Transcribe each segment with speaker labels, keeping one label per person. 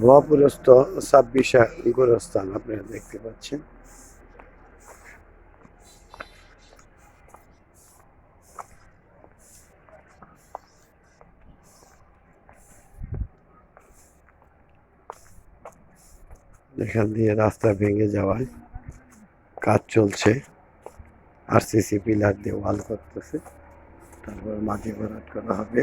Speaker 1: ভুয়াপুরস্থ ছাব্বিশা গোরস্থান আপনারা দেখতে পাচ্ছেন। এখান দিয়ে রাস্তা ভেঙে যাওয়ায় কাজ চলছে। আর আরসিসি পিলার দিয়ে ওয়াল করতেছে। তারপর মাটি ভরাট করা হবে।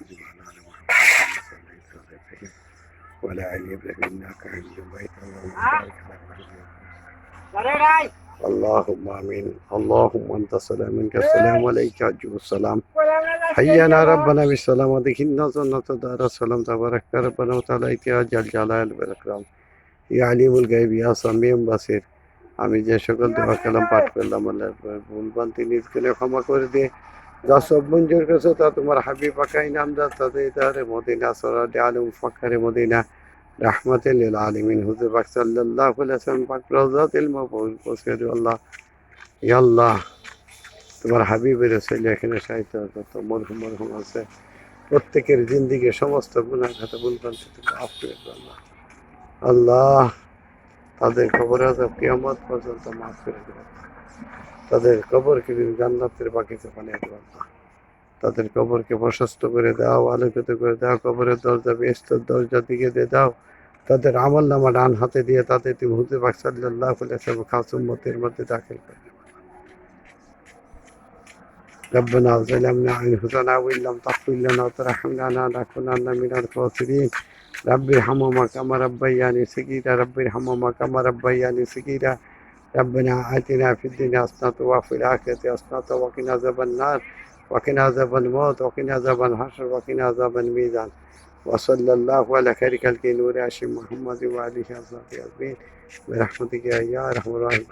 Speaker 1: وعلى ال ابراهيم انك حميد مجيد اللهم بارك على محمد اللهم امين اللهم انت السلام منك السلام عليك ارجو السلام حينا ربنا بالسلام ودخلنا جنة دار السلام تبارك ربنا وتعالى يا جل جلال والاكرام يا عليم الغيب يا سميع بصير আমি যে সকল দোয়া কালাম পাঠ করলাম আল্লাহর ভুল বান্তি নিজ করে ক্ষমা করে দিয়ে যা সব মঞ্জুর করেছো তা তোমার হাবিব পাকাই নাম যা তাদের দারে মদিনা সরাদে আলম ফাকারে মদিনা রাহমাতুল লিল আলামিন হুজুর পাক আলাইহি ওয়াসাল্লাম পাক রওজাতুল মাবুল পৌঁছে আল্লাহ ইয়া আল্লাহ তোমার হাবিবের ছেলে এখানে সাহিত্য কত মরহুম মরহুম আছে প্রত্যেকের জিন্দিগি সমস্ত গুণার খাতা থেকে মাফ করে আল্লাহ। আল্লাহ তাদের খবর আজব কিয়ামত পর্যন্ত মাফ করে দেবে তাদের কবরকে দিন জান্নাতের বাকিতে বানিয়ে দেবে আল্লাহ। তাদের কবরকে প্রশস্ত করে দাও আলোকিত করে দাও কবরের দরজা বেস্তর দরজা দিকে দিয়ে দাও তাদের আমল নামা ডান হাতে দিয়ে তাদের তুমি হুজুর পাক সাল্লাল্লাহু আলাইহি ওয়াসাল্লাম খাস উম্মতের মধ্যে দাখিল করে দেবে ربنا ظلمنا أنفسنا وإن لم تغفر لنا وترحمنا لنكونن من الخاسرين رب ارحمهما كما ربياني صغيرا رب ارحمهما كما ربياني صغيرا ربنا آتنا في الدنيا حسنة وفي الآخرة حسنة وقنا عذاب النار وقنا عذاب الموت وقنا عذاب الحشر وقنا عذاب الميزان. وصلى الله على خير خلق نور هاشم محمد وآله وصحبه أجمعين. برحمتك يا أرحم الراحمين